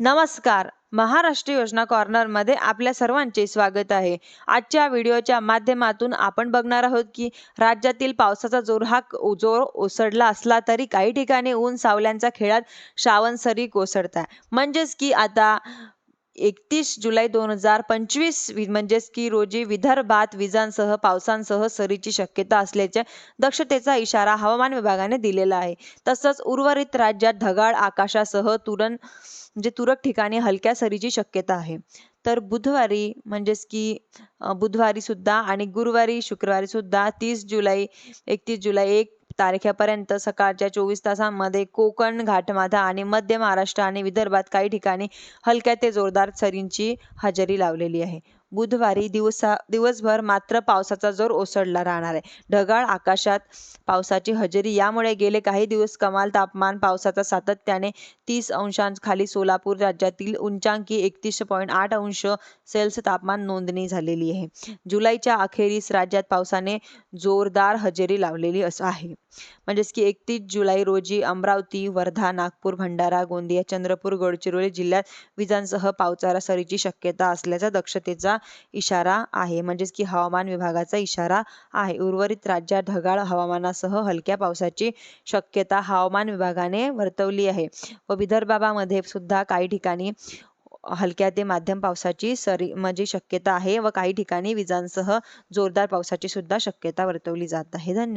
नमस्कार. महाराष्ट्र योजना कॉर्नरमध्ये आपल्या सर्वांचे स्वागत आहे. आजच्या व्हिडिओच्या माध्यमातून आपण बघणार आहोत की राज्यातील पावसाचा जोर हा जोर ओसरला असला तरी काही ठिकाणी ऊन सावल्यांचा खेळात श्रावण सरी कोसळत आहे म्हणजेच की आता एकतीस जुलै दोन हजार पंचवीस म्हणजेच की रोजी विदर्भात विजांसह पावसांसह सरीची शक्यता असल्याच्या दक्षतेचा इशारा हवामान विभागाने दिलेला आहे. तसंच उर्वरित राज्यात ढगाळ आकाशासह तुरण म्हणजे तुरळक ठिकाणी हलक्या सरीची शक्यता आहे. तर बुधवारी म्हणजेच की बुधवारी सुद्धा आणि गुरुवारी शुक्रवारी सुद्धा तीस जुलै एकतीस जुलै एक तारखेपर्यंत सकाळच्या चोवीस तासांमध्ये कोकण घाटमाथा आणि मध्य महाराष्ट्र आणि विदर्भात काही ठिकाणी हलक्या ते जोरदार सरींची हजेरी लावलेली आहे. बुधवारी दिवसा दिवसभर मात्र पावसाचा जोर ओसरला राहणार आहे. ढगाळ आकाशात पावसाची हजेरी यामुळे गेले काही दिवस कमाल तापमान पावसाचा सातत्याने तीस अंशांखाली सोलापूर राज्यातील उंचांकी एकतीस पॉईंट आठ अंश सेल्स तापमान नोंदणी झालेली आहे. जुलैच्या अखेरीस राज्यात पावसाने जोरदार हजेरी लावलेली असं आहे. म्हणजेच की एकतीस जुलै रोजी अमरावती वर्धा नागपूर भंडारा गोंदिया चंद्रपूर गडचिरोली जिल्ह्यात विजांसह पावसाळा सरीची शक्यता असल्याचा दक्षतेचा इशारा आहे. म्हणजेच की हवामान विभागाचा इशारा आहे. उर्वरित राज्यात ढगाळ हवामानासह हलक्या पावसाची शक्यता हवामान विभागाने वर्तवली आहे. व विदर्भामध्ये सुद्धा काही ठिकाणी हलक्या ते माध्यम पावसाची सरी म्हणजे शक्यता आहे. व काही ठिकाणी विजांसह जोरदार पावसाची सुद्धा शक्यता वर्तवली जात आहे. धन्यवाद